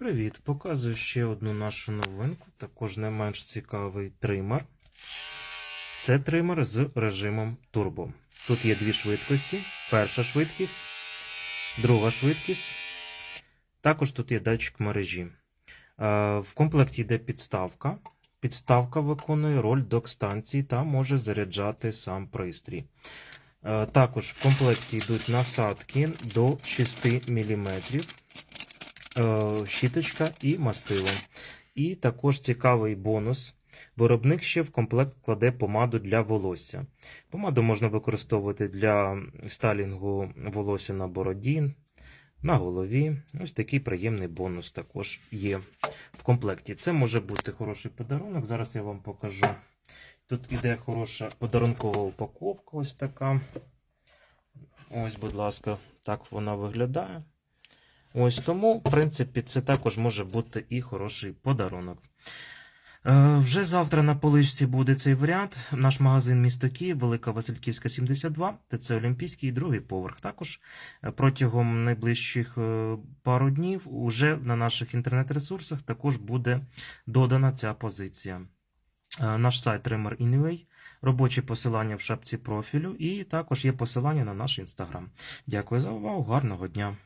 Привіт! Показую ще одну нашу новинку, також не менш цікавий тример. Це тример з режимом турбо. Тут є дві швидкості. Перша швидкість, друга швидкість. Також тут є датчик мережі. Е, В комплекті йде підставка. Підставка виконує роль док-станції та може заряджати сам пристрій. Е, Також в комплекті йдуть насадки до 6 мм щіточка і мастило. І також цікавий бонус. Виробник ще в комплект кладе помаду для волосся. Помаду можна використовувати для стайлінгу волосся на бороді, на голові. Ось такий приємний бонус також є в комплекті. Це може бути хороший подарунок. Зараз я вам покажу. Тут іде хороша подарункова упаковка, ось така. Ось, будь ласка, так вона виглядає. Ось тому, в принципі, це також може бути і хороший подарунок. Е, вже завтра на поличці буде цей варіант. Наш магазин місто Київ, Велика Васильківська, 72, ТЦ Олімпійський, другий поверх. Також е, протягом найближчих е, пару днів уже на наших інтернет-ресурсах також буде додана ця позиція. Наш сайт Trimmer Anyway, робочі посилання в шапці профілю, і також є посилання на наш інстаграм. Дякую за увагу, гарного дня!